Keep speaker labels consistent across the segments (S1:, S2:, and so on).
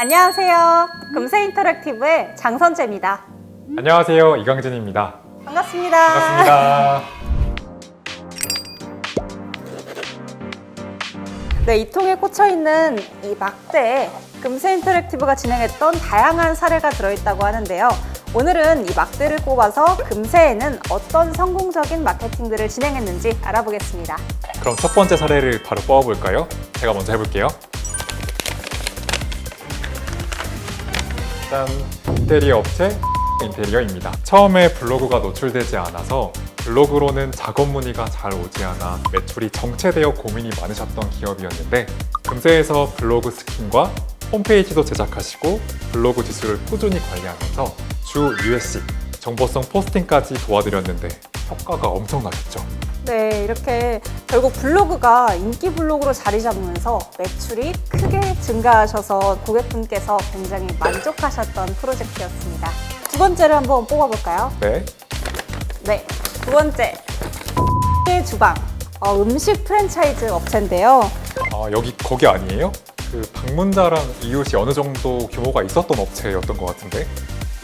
S1: 안녕하세요. 금세 인터랙티브의 장선재입니다.
S2: 안녕하세요. 이강진입니다.
S1: 반갑습니다.
S2: 반갑습니다.
S1: 네, 이 통에 꽂혀 있는 이 막대에 금세 인터랙티브가 진행했던 다양한 사례가 들어있다고 하는데요. 오늘은 이 막대를 꼽아서 금세에는 어떤 성공적인 마케팅들을 진행했는지 알아보겠습니다.
S2: 그럼 첫 번째 사례를 바로 뽑아볼까요? 제가 먼저 해볼게요. 짠! 인테리어 업체 인테리어입니다. 처음에 블로그가 노출되지 않아서 블로그로는 작업 문의가 잘 오지 않아 매출이 정체되어 고민이 많으셨던 기업이었는데 금세에서 블로그 스킨과 홈페이지도 제작하시고 블로그 지수를 꾸준히 관리하면서 주 USC 정보성 포스팅까지 도와드렸는데 효과가 엄청나셨죠.
S1: 네, 이렇게 결국 블로그가 인기 블로그로 자리 잡으면서 매출이 크게 증가하셔서 고객분께서 굉장히 만족하셨던 프로젝트였습니다. 두 번째를 한번 뽑아볼까요?
S2: 네,
S1: 네, 두 번째. 의 주방. 어, 음식 프랜차이즈 업체인데요.
S2: 아, 여기 거기 아니에요? 그 방문자랑 이웃이 어느 정도 규모가 있었던 업체였던 것 같은데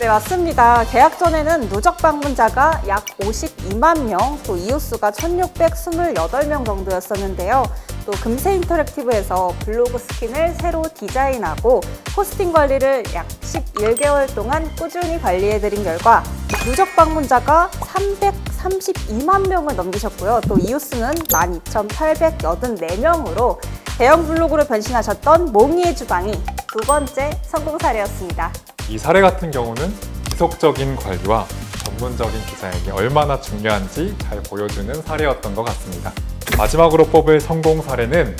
S1: 네, 맞습니다. 계약 전에는 누적 방문자가 약 52만 명, 또 이웃수가 1,628명 정도였었는데요. 또 금세 인터랙티브에서 블로그 스킨을 새로 디자인하고 포스팅 관리를 약 11개월 동안 꾸준히 관리해드린 결과 누적 방문자가 332만 명을 넘기셨고요. 또 이웃수는 12,884명으로 대형 블로그로 변신하셨던 몽이의 주방이 두 번째 성공 사례였습니다.
S2: 이 사례 같은 경우는 지속적인 관리와 전문적인 디자인이 얼마나 중요한지 잘 보여주는 사례였던 것 같습니다. 마지막으로 뽑을 성공 사례는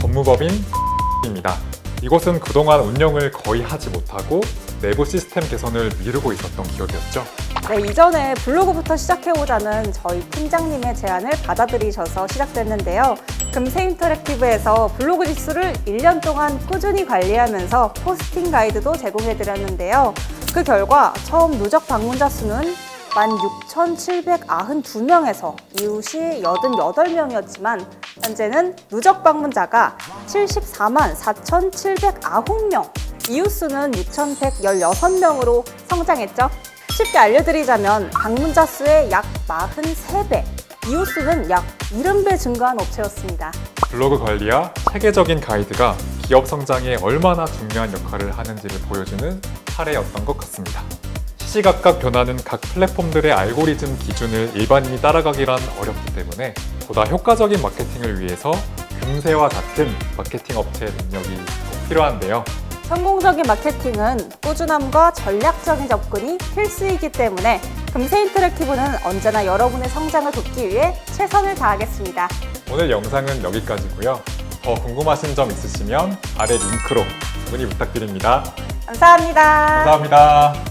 S2: 법무법인 입니다. 이곳은 그동안 운영을 거의 하지 못하고 내부 시스템 개선을 미루고 있었던 기업이었죠.
S1: 네, 이전에 블로그부터 시작해보자는 저희 팀장님의 제안을 받아들이셔서 시작됐는데요. 금세 인터랙티브에서 블로그 지수를 1년 동안 꾸준히 관리하면서 포스팅 가이드도 제공해드렸는데요. 그 결과 처음 누적 방문자 수는 16,792명에서 이웃이 88명이었지만 현재는 누적 방문자가 74만 4,709명, 이웃 수는 6,116명으로 성장했죠. 쉽게 알려드리자면 방문자 수의 약 43배, 이웃 수는 약 70배 증가한 업체였습니다.
S2: 블로그 관리와 체계적인 가이드가 기업 성장에 얼마나 중요한 역할을 하는지를 보여주는 사례였던 것 같습니다. 시시각각 변하는 각 플랫폼들의 알고리즘 기준을 일반인이 따라가기란 어렵기 때문에 보다 효과적인 마케팅을 위해서 금세와 같은 마케팅 업체의 능력이 꼭 필요한데요.
S1: 성공적인 마케팅은 꾸준함과 전략적인 접근이 필수이기 때문에 금세 인터랙티브는 언제나 여러분의 성장을 돕기 위해 최선을 다하겠습니다.
S2: 오늘 영상은 여기까지고요. 더 궁금하신 점 있으시면 아래 링크로 문의 부탁드립니다.
S1: 감사합니다.
S2: 감사합니다.